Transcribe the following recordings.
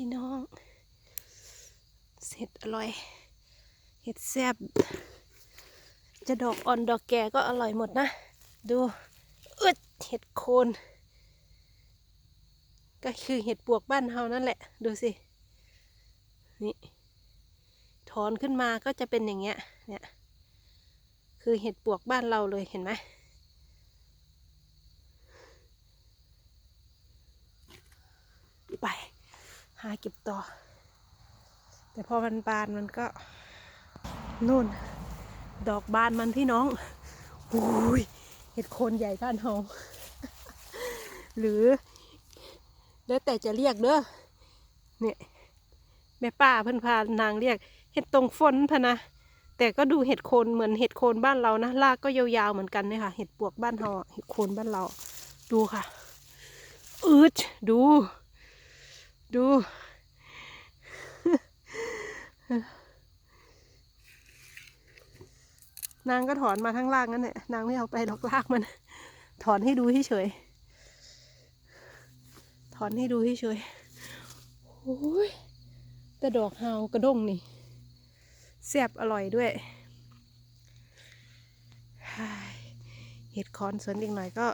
พี่น้องเห็ดอร่อย เห็ดแซ่บ จะดอกอ่อนดอกแก่ก็อร่อยหมดนะ ดูอึดเห็ดโคน ก็คือเห็ดปวกบ้านเฮานั่นแหละ ดูสิ นี่ ถอนขึ้นมาก็จะเป็นอย่างเงี้ย เนี่ย คือเห็ดปวกบ้านเราเลยเห็นไหมไป หาเก็บต่อ แต่พอมันบานมันก็นู่น ดอกบานมันพี่น้องหูยเห็ดโคนใหญ่บ้านเฮาหรือ แล้วแต่จะเรียกเด้อเนี่ยแม่ป้าเพิ่นพานางเรียก เห็ดตรงฝนพะนะแต่ก็ดูเห็ดโคนเหมือนเห็ดโคนบ้านเรานะรากก็ยาวๆเหมือนกันเนี่ยค่ะ เห็ดปวกบ้านเฮาเห็ดโคนบ้านเรา ดูค่ะอืดดู ดู นางก็ถอนมาทั้งรากนั่นแหละนางไม่เอาไปดอกรากมัน ถอนให้ดูเฉยถอนให้ดูเฉยโอ้ยแต่ดอกฮาวกระด้งนี่แซ่บอร่อยด้วย เห็ดคอนสวนอีกหน่อยก็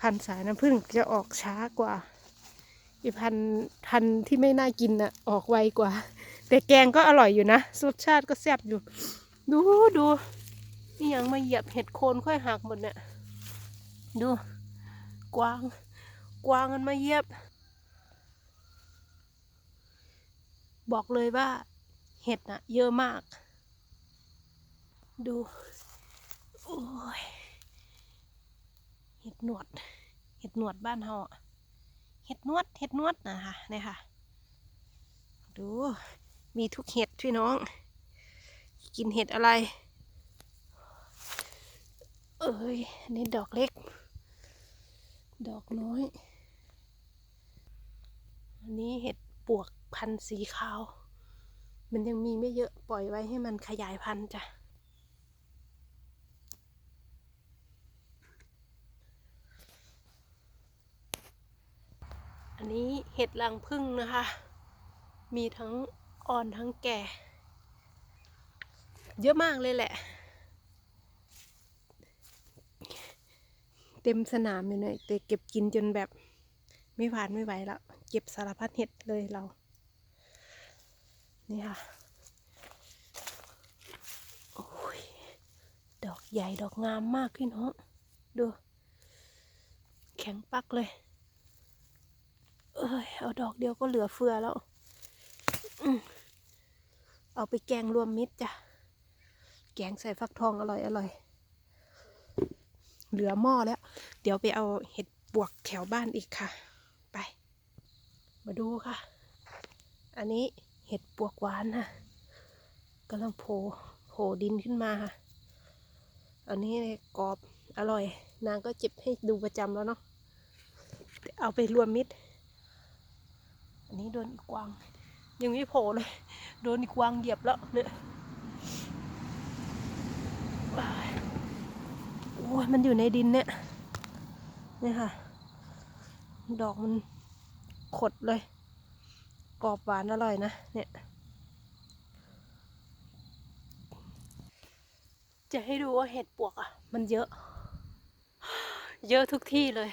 พันสายน้ำผึ้งจะออกช้ากว่า อีพันพันที่ไม่น่ากินน่ะ ออกไวกว่า แต่แกงก็อร่อยอยู่นะรสชาติก็แซ่บอยู่ ดูดูนี่ยังมาเหยียบเห็ดโคนค่อยหักหมดเนี่ยดู กวาง กวางมันมาเหยียบ บอกเลยว่า เห็ดน่ะ เยอะมาก ดู โอ้ย เห็ดหนวด เห็ดหนวดบ้านเฮาอะ เห็ดนวดเห็ดนวดนะคะเนี่ยค่ะ ดูมีทุกเห็ดพี่น้อง กินเห็ดอะไร เอ้ยอันนี่ดอกเล็ก ดอกน้อยอันนี้เห็ดปวกพันธุ์สีขาว มันยังมีไม่เยอะปล่อยไว้ให้มันขยายพันธุ์จ้ะ อันนี้เห็ดรังพึ่งนะคะ มีทั้งอ่อนทั้งแก่ เยอะมากเลยแหละ เต็มสนามอยู่เลยแต่เก็บกินจนแบบไม่ผ่านไม่ไหวแล้ว เก็บสารพัดเห็ดเลยเรา นี่ค่ะโอ้ยดอกใหญ่ดอกงามมากพี่น้องดู แข็งปักเลย เอ้ยเอาดอกเดียวก็เหลือเฟือแล้วอเอาไปแกงรวมมิตรจ้ะ แกงใส่ฟักทองอร่อยอร่อย เหลือหม้อแล้ว เดี๋ยวไปเอาเห็ดปวกแถวบ้านอีกค่ะ ไป มาดูค่ะ อันนี้เห็ดปวกหวานค่ะกำลังโผล่โผล่ดินขึ้นมาค่ะ อันนี้กรอบอร่อย นางก็เจ็บให้ดูประจำแล้วเนาะ เอาไปรวมมิตร อันนี้โดนอีกวาง ยังไม่โผล่เลย โดนอีกวางเหยียบแล้วเนี่ยโอ้ยมันอยู่ในดินเนี่ยเนี่ยค่ะ ดอกมันขดเลย กรอบหวานอร่อยนะ เนี่ยจะให้ดูว่าเห็ดปวกอะ มันเยอะ เยอะทุกที่เลย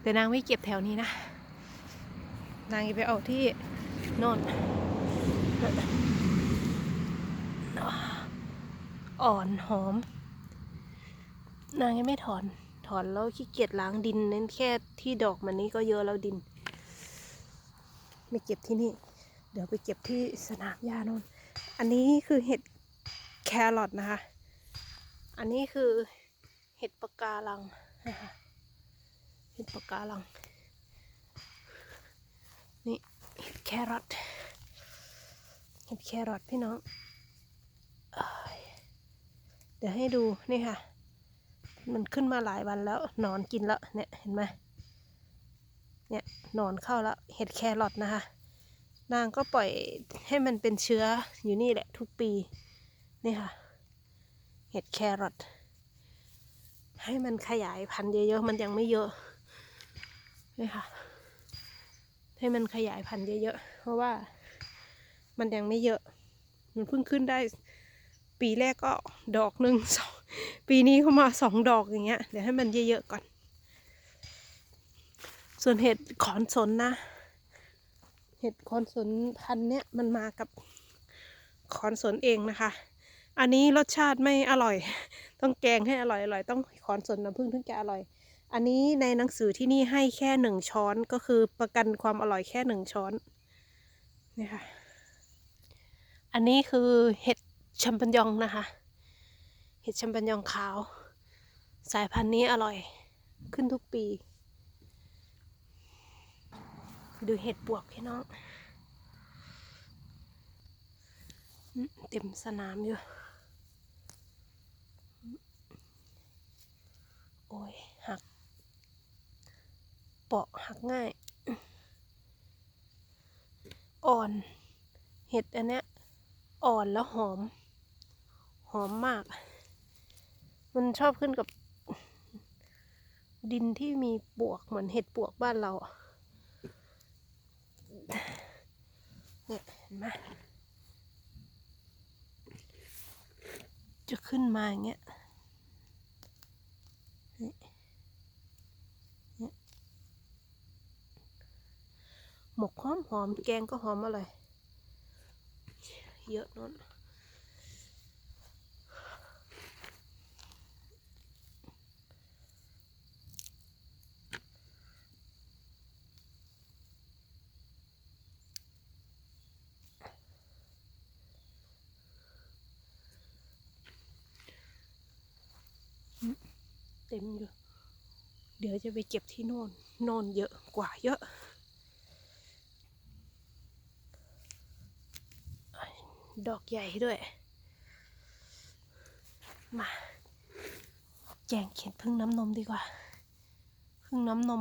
แต่นางไม่เก็บแถวนี้นะ นางจะไปเอาที่น่นอ่อนหอม นางยังไม่ถอน ถอนแล้วขี้เกียจล้างดินเน้นแค่ที่ดอกมันนี้ก็เยอะแล้วดิน ไม่เก็บที่นี่ เดี๋ยวไปเก็บที่สนามหญ้านนอันนี้คือเห็ดแครอทนะคะ อันนี้คือเห็ดปะการังนะคะเห็ดปะการัง นี่เห็ดแครอทเห็ดแครอทพี่น้องเอเดี๋ยวให้ดูนี่ค่ะ มันขึ้นมาหลายวันแล้วนอนกินแล้วเนี่ยเห็นไหมเนี่ยนอนเข้าแล้วเห็ดแครอทนะคะ นางก็ปล่อยให้มันเป็นเชื้ออยู่นี่แหละทุกปี นี่ค่ะ เห็ดแครอทให้มันขยายพันธุ์เยอะๆ มันยังไม่เยอะ นี่ค่ะ ให้มันขยายพันธุ์เยอะๆ เพราะว่ามันยังไม่เยอะ มันเพิ่งขึ้นได้ ปีแรกก็ดอกหนึ่งสองปีนี้เข้ามาสองดอกอย่างเงี้ย เดี๋ยวให้มันเยอะๆก่อน ส่วนเห็ดขอนสนนะ เห็ดขอนสนพันธุ์เนี้ยมันมากับขอนสนเองนะคะ อันนี้รสชาติไม่อร่อย ต้องแกงให้อร่อยอร่อยต้องขอนสนน้ำผึ้งถึงจะอร่อย อันนี้ในหนังสือที่นี่ให้แค่หนึ่งช้อนก็คือประกันความอร่อยแค่หนึ่งช้อนนี่ค่ะ อันนี้คือเห็ดแชมปัญยองนะคะ เห็ดแชมปัญยองขาว สายพันธุ์นี้อร่อยขึ้นทุกปี ดูเห็ดปวกพี่น้องอืมเต็มสนามอยู่ โอ้ย หัก เปาะหักง่าย อ่อน เห็ดอันเนี้ยอ่อนแล้วหอม หอมมาก มันชอบขึ้นกับ ดินที่มีปวกเหมือนเห็ดปวกบ้านเราเนี่ยเห็นไหมจะขึ้นมาอย่างเงี้ย หมกห อมหอมแกงก็หอมอร่อยเยอะนั่นเต็มอยู่ เดี๋ยวจะไปเก็บที่โน่นโน่นเยอะกว่าเยอะ ดอกใหญ่ด้วย มาแกงเขียนพึ่งน้ำนมดีกว่า พึ่งน้ำนม